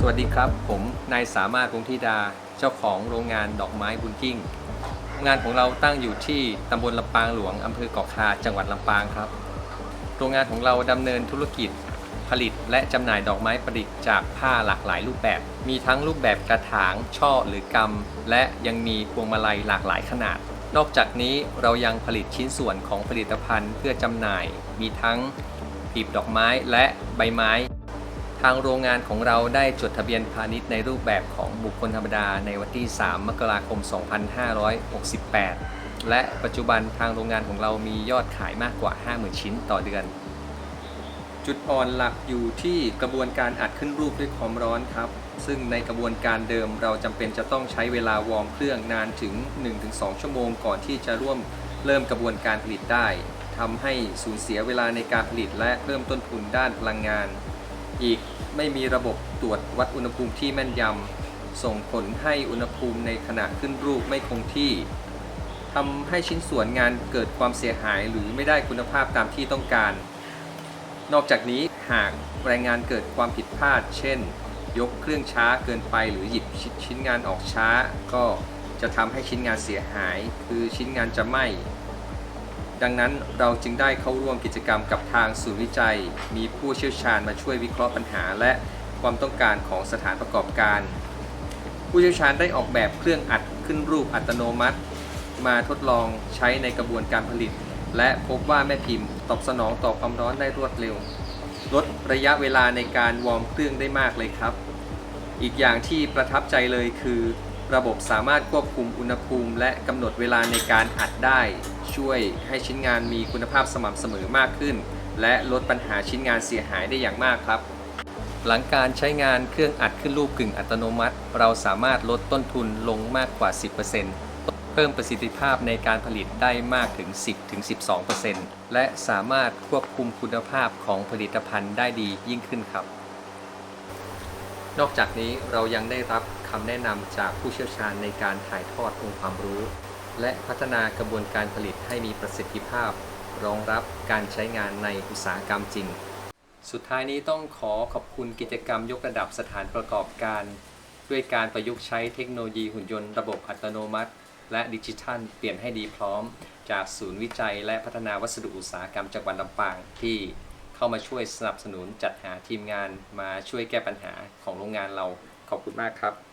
สวัสดีครับ ผมนายสามารถวงศ์ธิดาเจ้าของโรงงานดอกไม้บุญกิ้งงงานของเราตั้งอยู่ที่ตำบลลำปางหลวงอำเภอเกาะคาจังหวัดลำปางครับ โรงงานของเราดำเนินธุรกิจผลิตและจำหน่ายดอกไม้ประดิษฐ์จากผ้าหลากหลายรูปแบบ มีทั้งรูปแบบกระถาง ช่อหรือกำ และยังมีพวงมาลัยหลากหลายขนาด นอกจากนี้เรายังผลิตชิ้นส่วนของผลิตภัณฑ์เพื่อจำหน่าย มีทั้งปีบดอกไม้และใบไม้ ทางโรงงานของเราได้จดทะเบียนพาณิชย์ในรูปแบบของบุคคลธรรมดาในวันที่ 3 มกราคม 2568 และปัจจุบันทางโรงงานของเรามียอดขายมากกว่า 50,000 ชิ้นต่อเดือน จุดอ่อนหลักอยู่ที่กระบวนการอัดขึ้นรูปด้วยความร้อนครับ ซึ่งในกระบวนการเดิมเราจำเป็นจะต้องใช้เวลาวอร์มเครื่องนานถึง 1-2 ชั่วโมงก่อนที่จะร่วมเริ่มกระบวนการผลิตได้ทำให้สูญเสียเวลาในการผลิตและเพิ่มต้นทุนด้านพลังงาน อีกไม่มีระบบตรวจวัดอุณหภูมิที่แม่นยำส่งผลให้อุณหภูมิในขณะขึ้นรูปไม่คงที่ทำให้ชิ้นส่วนงานเกิดความเสียหายหรือไม่ได้คุณภาพตามที่ต้องการ นอกจากนี้หากแรงงานเกิดความผิดพลาด เช่น ยกเครื่องช้าเกินไปหรือหยิบชิ้นชิ้นงานออกช้า ก็จะทำให้ชิ้นงานเสียหาย คือชิ้นงานจะไหม้ ดังนั้นเราจึงได้เข้าร่วมกิจกรรมกับทางศูนย์วิจัย มีผู้เชี่ยวชาญมาช่วยวิเคราะห์ปัญหา และความต้องการของสถานประกอบการ ผู้เชี่ยวชาญได้ออกแบบเครื่องอัดขึ้นรูปอัตโนมัติ มาทดลองใช้ในกระบวนการผลิต และพบว่าแม่พิมพ์ตอบสนองต่อความร้อนได้รวดเร็ว ลดระยะเวลาในการวอร์มเครื่องได้มากเลยครับ อีกอย่างที่ประทับใจเลยคือ ระบบสามารถควบคุมอุณหภูมิ และกำหนดเวลาในการอัดได้ ช่วยให้ชิ้นงานมีคุณภาพสม่ำเสมอมากขึ้น และลดปัญหาชิ้นงานเสียหายได้อย่างมากครับ หลังการใช้งานเครื่องอัดขึ้นรูปกึ่งอัตโนมัติ เราสามารถลดต้นทุนลงมากกว่า 10%เพิ่มประสิทธิภาพในการผลิตได้มากถึง 10-12%และสามารถควบคุมคุณภาพของผลิตภัณฑ์ได้ดียิ่งขึ้นครับ นอกจากนี้เรายังได้รับคำแนะนำจากผู้เชี่ยวชาญในการถ่ายทอดองค์ความรู้ และพัฒนากระบวนการผลิตให้มีประสิทธิภาพ รองรับการใช้งานในอุตสาหกรรมจริง สุดท้ายนี้ต้องขอขอบคุณกิจกรรมยกระดับสถานประกอบการ ด้วยการประยุกต์ใช้เทคโนโลยีหุ่นยนต์ระบบอัตโนมัติ และดิจิทัล เปลี่ยนให้ดีพร้อม จากศูนย์วิจัย และพัฒนาวัสดุอุตสาหกรรมจังหวัดลำปางที่ เข้ามาช่วยสนับสนุนจัดหาทีมงานมาช่วยแก้ปัญหาของโรงงานเราขอบคุณมากครับ